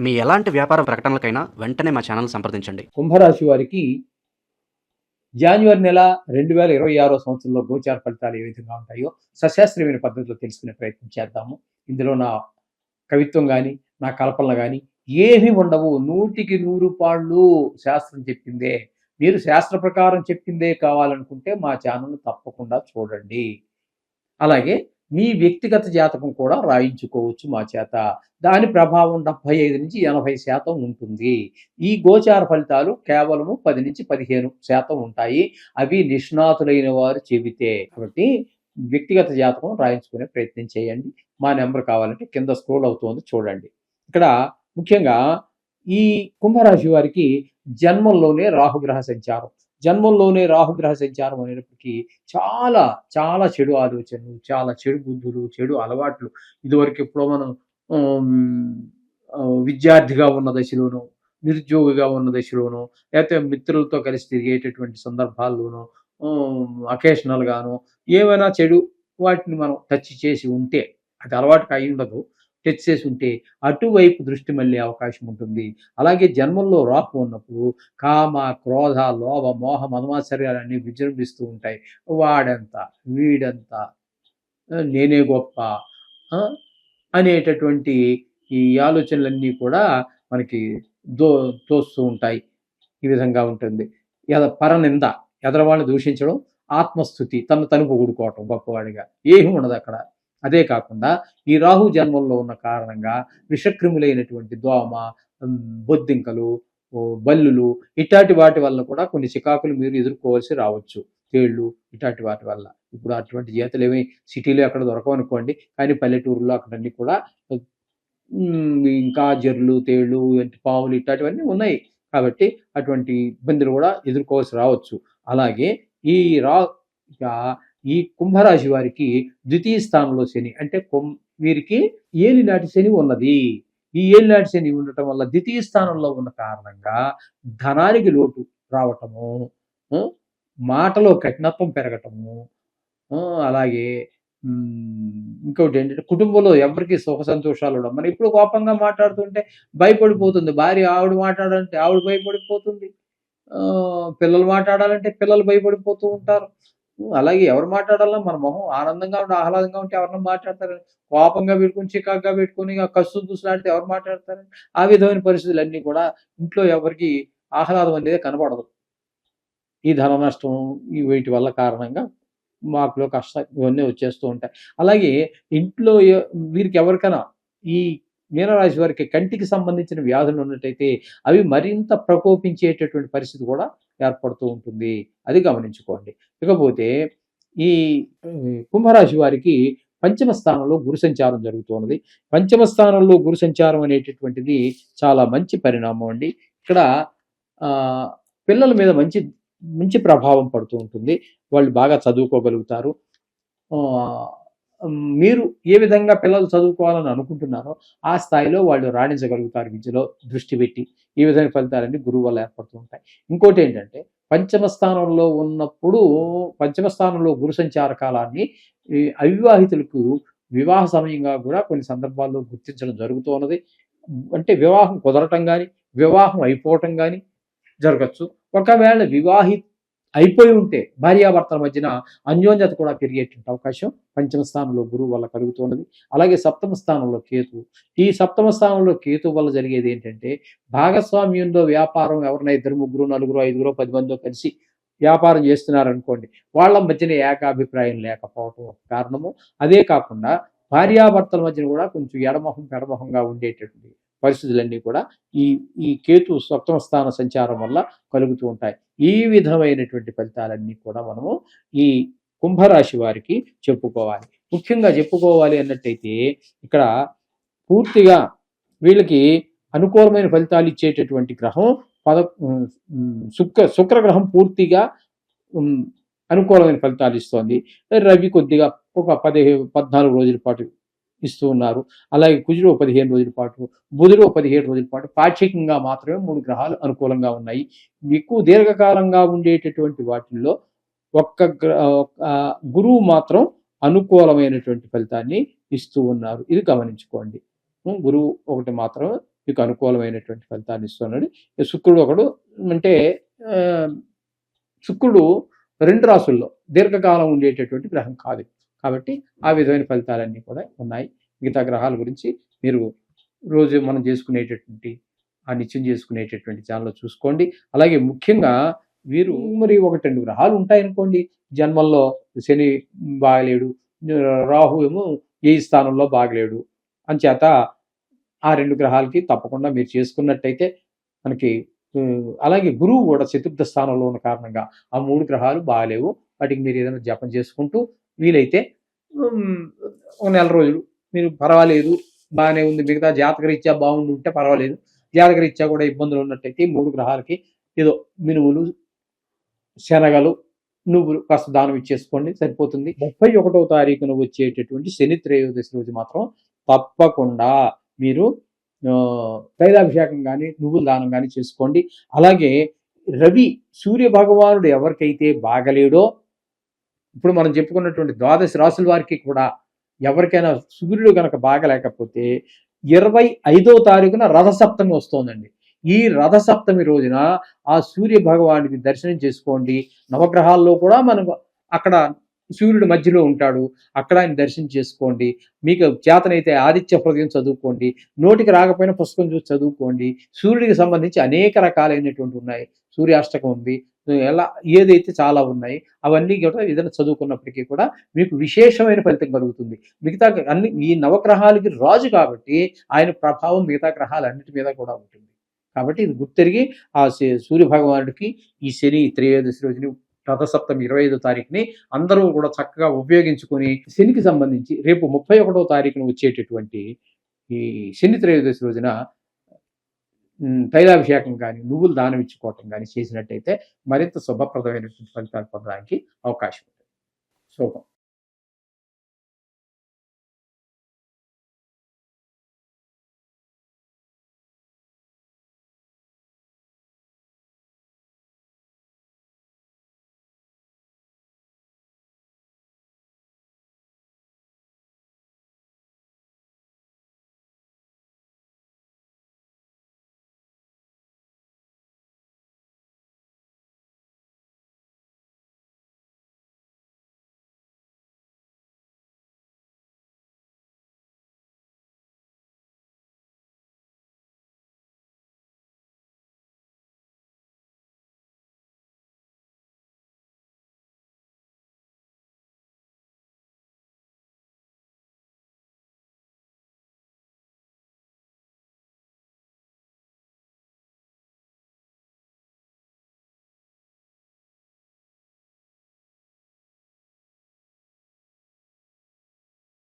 మీ ఎలాంటి వ్యాపార ప్రకటనలకైనా వెంటనే మా ఛానల్ సంప్రదించండి. కుంభరాశి వారికి జాన్యువరి నెల రెండు వేల ఇరవై ఆరో సంవత్సరంలో గోచార ఫలితాలు ఏ విధంగా ఉంటాయో సశాస్త్రీయమైన పద్ధతిలో తెలుసుకునే ప్రయత్నం చేద్దాము. ఇందులో నా కవిత్వం కానీ నా కల్పనలు కానీ ఏవి ఉండవు. నూటికి నూరు పాళ్ళు శాస్త్రం చెప్పిందే. మీరు శాస్త్ర ప్రకారం చెప్పిందే కావాలనుకుంటే మా ఛానల్ తప్పకుండా చూడండి. అలాగే మీ వ్యక్తిగత జాతకం కూడా రాయించుకోవచ్చు మా చేత. దాని ప్రభావం డెబ్బై ఐదు నుంచి ఎనభై శాతం ఉంటుంది. ఈ గోచార ఫలితాలు కేవలము పది నుంచి పదిహేను శాతం ఉంటాయి. అవి నిష్ణాతులైన వారు చెబితే కాబట్టి వ్యక్తిగత జాతకం రాయించుకునే ప్రయత్నం చేయండి. మా నెంబర్ కావాలంటే కింద స్క్రోల్ అవుతోంది చూడండి. ఇక్కడ ముఖ్యంగా ఈ కుంభరాశి వారికి జన్మంలోనే రాహుగ్రహ సంచారం. జన్మంలోనే రాహుగ్రహ సంచారం అనేటప్పటికీ చాలా చాలా చెడు ఆలోచనలు చాలా చెడు బుద్ధులు చెడు అలవాట్లు ఇదివరకు ఎప్పుడో మనం విద్యార్థిగా ఉన్న దశలోనూ నిరుద్యోగిగా ఉన్న దశలోనూ లేకపోతే మిత్రులతో కలిసి తిరిగేటటువంటి సందర్భాల్లోనూ అకేషనల్గాను ఏమైనా చెడు వాటిని మనం టచ్ చేసి ఉంటే అది అలవాటు అయి ఉండదు. టచ్ చేసి ఉంటే అటువైపు దృష్టి మళ్ళీ అవకాశం ఉంటుంది. అలాగే జన్మంలో రాపు ఉన్నప్పుడు కామ క్రోధ లోభ మోహ మదమాశ్చర్యాలన్నీ విజృంభిస్తూ ఉంటాయి. వాడంతా వీడంతా నేనే గొప్ప అనేటటువంటి ఈ ఆలోచనలన్నీ కూడా మనకి దో తోస్తూ ఉంటాయి. ఈ విధంగా ఉంటుంది. ఎద పరనింద ఎదరవాళ్ళని దూషించడం ఆత్మస్థుతి తను తను పొగుడుకోవటం గొప్పవాడిగా. ఏమి ఉండదు అక్కడ. అదే కాకుండా ఈ రాహు జన్మంలో ఉన్న కారణంగా విషక్రిములైనటువంటి దోమ బొద్దింకలు బల్లులు ఇట్లాంటి వాటి వల్ల కూడా కొన్ని చికాకులు మీరు ఎదుర్కోవాల్సి రావచ్చు. తేళ్ళు ఇట్లాంటి వాటి వల్ల ఇప్పుడు అటువంటి జీతలు ఏమి సిటీలో ఎక్కడ దొరకవు అనుకోండి కానీ పల్లెటూరులో అక్కడన్నీ కూడా ఇంకా జర్లు తేళ్ళు పావులు ఇట్లాంటివన్నీ ఉన్నాయి. కాబట్టి అటువంటి ఇబ్బందులు కూడా ఎదుర్కోవాల్సి రావచ్చు. అలాగే ఈ రా ఈ కుంభరాశి వారికి ద్వితీయ స్థానంలో శని అంటే కొం వీరికి ఏలినాటి శని ఉన్నది. ఈ ఏలినాటి శని ఉండటం వల్ల ద్వితీయ స్థానంలో ఉన్న కారణంగా ధనానికి లోటు రావటము మాటలో కఠినత్వం పెరగటము అలాగే ఇంకోటి ఏంటంటే కుటుంబంలో ఎవరికి సుఖ సంతోషాలు ఉండవు. మనం ఇప్పుడు కోపంగా మాట్లాడుతుంటే భయపడిపోతుంది. భార్య ఆవిడ మాట్లాడాలంటే ఆవిడ భయపడిపోతుంది. పిల్లలు మాట్లాడాలంటే పిల్లలు భయపడిపోతూ ఉంటారు. అలాగే ఎవరు మాట్లాడాలన్నా మన మొహం ఆనందంగా ఉండి ఆహ్లాదంగా ఉంటే ఎవరన్నా మాట్లాడతారు కోపంగా పెట్టుకుని చికాగ్గా పెట్టుకుని కసు దుసులాడితే ఎవరు మాట్లాడతారు ఆ విధమైన పరిస్థితులన్నీ కూడా ఇంట్లో ఎవరికి ఆహ్లాదం అనేది కనబడదు. ఈ ధన నష్టం వీటి వల్ల కారణంగా మాకులో కష్ట ఇవన్నీ వచ్చేస్తూ ఉంటాయి. అలాగే ఇంట్లో వీరికి ఎవరికైనా ఈ మీనరాశి వారికి కంటికి సంబంధించిన వ్యాధులు ఉన్నట్టయితే అవి మరింత ప్రకోపించేటటువంటి పరిస్థితి కూడా ఏర్పడుతూ ఉంటుంది. అది గమనించుకోండి. ఇకపోతే ఈ కుంభరాశి వారికి పంచమ స్థానంలో గురు సంచారం జరుగుతున్నది పంచమ స్థానంలో గురు సంచారం అనేటటువంటిది చాలా మంచి పరిణామం అండి. ఇక్కడ పిల్లల మీద మంచి మంచి ప్రభావం పడుతూ ఉంటుంది. వాళ్ళు బాగా చదువుకోగలుగుతారు. మీరు ఏ విధంగా పిల్లలు చదువుకోవాలని అనుకుంటున్నారో ఆ స్థాయిలో వాళ్ళు రాణించగలుగుతారు విద్యలో దృష్టి పెట్టి. ఈ విధమైన ఫలితాలన్నీ గురువు వల్ల ఏర్పడుతూ ఉంటాయి. ఇంకోటి ఏంటంటే పంచమ స్థానంలో ఉన్నప్పుడు పంచమ స్థానంలో గురు సంచార కాలాన్ని అవివాహితులకు వివాహ సమయంగా కూడా కొన్ని సందర్భాల్లో గుర్తించడం జరుగుతూ ఉన్నది. అంటే వివాహం కుదరటం కానీ వివాహం అయిపోవటం కానీ జరగచ్చు. ఒకవేళ వివాహి అయిపోయి ఉంటే భార్యాభర్తల మధ్యన అన్యోన్యత కూడా పెరిగేటువంటి అవకాశం పంచమ స్థానంలో గురువు వల్ల కలుగుతున్నది. అలాగే సప్తమ స్థానంలో కేతు ఈ సప్తమ స్థానంలో కేతు వల్ల జరిగేది ఏంటంటే భాగస్వామ్యంలో వ్యాపారం ఎవరైనా ఇద్దరు ముగ్గురు నలుగురు ఐదుగురు పది మందితో కలిసి వ్యాపారం చేస్తున్నారనుకోండి వాళ్ళ మధ్యన ఏకాభిప్రాయం లేకపోవటం ఒక కారణము. అదే కాకుండా భార్యాభర్తల మధ్యన కూడా కొంచెం ఎడమొహం పెడమొహంగా ఉండేటటువంటి పరిస్థితులన్నీ కూడా ఈ ఈ కేతు సప్తమ స్థాన సంచారం వల్ల కలుగుతూ ఉంటాయి. ఈ విధమైనటువంటి ఫలితాలన్నీ కూడా మనము ఈ కుంభరాశి వారికి చెప్పుకోవాలి. ముఖ్యంగా చెప్పుకోవాలి అన్నట్టయితే ఇక్కడ పూర్తిగా వీళ్ళకి అనుకూలమైన ఫలితాలు ఇచ్చేటటువంటి గ్రహం పద శుక్ర శుక్రగ్రహం పూర్తిగా అనుకూలమైన ఫలితాలు ఇస్తోంది. రవి కొద్దిగా ఒక పదిహేను పద్నాలుగు రోజుల పాటు ఇస్తూ ఉన్నారు. అలాగే కుజుడు పదిహేను రోజుల పాటు బుధుడు పదిహేడు రోజుల పాటు పాక్షికంగా మాత్రమే మూడు గ్రహాలు అనుకూలంగా ఉన్నాయి. ఎక్కువ దీర్ఘకాలంగా ఉండేటటువంటి వాటిల్లో ఒక్క ఒక్క గురువు మాత్రం అనుకూలమైనటువంటి ఫలితాన్ని ఇస్తూ ఉన్నారు. ఇది గమనించుకోండి. గురువు ఒకటి మాత్రం మీకు అనుకూలమైనటువంటి ఫలితాన్ని ఇస్తున్నాడు. శుక్రుడు ఒకడు అంటే శుక్రుడు రెండు రాసుల్లో దీర్ఘకాలం ఉండేటటువంటి గ్రహం కాదు. కాబట్టి ఆ విధమైన ఫలితాలన్నీ కూడా ఉన్నాయి. మిగతా గ్రహాల గురించి మీరు రోజు మనం చేసుకునేటటువంటి ఆ నిత్యం చేసుకునేటటువంటి ఛానల్లో చూసుకోండి. అలాగే ముఖ్యంగా వీరు మరి ఒకటి రెండు గ్రహాలు ఉంటాయనుకోండి. జన్మల్లో శని బాగలేడు రాహు ఏమో ఏ స్థానంలో బాగలేడు. అంచేత ఆ రెండు గ్రహాలకి తప్పకుండా మీరు చేసుకున్నట్టయితే మనకి అలాగే గురువు కూడా చతుర్థ స్థానంలో ఉన్న కారణంగా ఆ మూడు గ్రహాలు బాగలేవు. వాటికి మీరు ఏదైనా జపం చేసుకుంటూ వీలైతే ఒక నెల రోజులు. మీరు పర్వాలేదు బాగానే ఉంది. మిగతా జాతక రీత్యా బాగుండి ఉంటే పర్వాలేదు. జాతక రీత్యా కూడా ఇబ్బందులు ఉన్నట్టయితే మూడు గ్రహాలకి ఏదో మినుములు శనగలు నువ్వులు కాస్త దానం ఇచ్చేసుకోండి. సరిపోతుంది. ముప్పై ఒకటవ తారీఖున వచ్చేటటువంటి శని త్రయోదశి రోజు మాత్రం తప్పకుండా మీరు తైలాభిషేకం కానీ నువ్వుల దానం కానీ చేసుకోండి. అలాగే రవి సూర్య భగవానుడు ఎవరికైతే బాగలేడో ఇప్పుడు మనం చెప్పుకున్నటువంటి ద్వాదశ రాసుల వారికి కూడా ఎవరికైనా సూర్యుడు కనుక బాగలేకపోతే ఇరవై ఐదో తారీఖున రథసప్తమి వస్తోందండి. ఈ రథసప్తమి రోజున ఆ సూర్య భగవానికి దర్శనం చేసుకోండి. నవగ్రహాల్లో కూడా మనం అక్కడ సూర్యుడు మధ్యలో ఉంటాడు. అక్కడ ఆయన దర్శనం చేసుకోండి. మీకు చేతనైతే ఆదిత్య హృదయం చదువుకోండి. నోటికి రాకపోయిన పుస్తకం చూసి చదువుకోండి. సూర్యుడికి సంబంధించి అనేక రకాలైనటువంటి ఉన్నాయి. సూర్యాష్టకం ఉంది. ఎలా ఏదైతే చాలా ఉన్నాయి అవన్నీ కూడా ఏదైనా చదువుకున్నప్పటికీ కూడా మీకు విశేషమైన ఫలితం కలుగుతుంది. మిగతా అన్ని ఈ నవగ్రహాలకి రాజు కాబట్టి ఆయన ప్రభావం మిగతా గ్రహాలన్నిటి మీద కూడా ఉంటుంది. కాబట్టి ఇది గుర్తెరిగి ఆ సూర్య భగవానుడికి ఈ శని త్రయోదశి రోజుని రథసప్తం ఇరవై ఐదో తారీఖుని అందరూ కూడా చక్కగా ఉపయోగించుకొని శనికి సంబంధించి రేపు ముప్పై ఒకటో తారీఖున వచ్చేటటువంటి ఈ శని త్రయోదశి రోజున తైలాభిషేకం కానీ నువ్వులు దానం ఇచ్చుకోవటం కానీ చేసినట్టయితే మరింత శుభప్రదమైనటువంటి ఫలితాలు పొందడానికి అవకాశం ఉంటుంది. శుభం.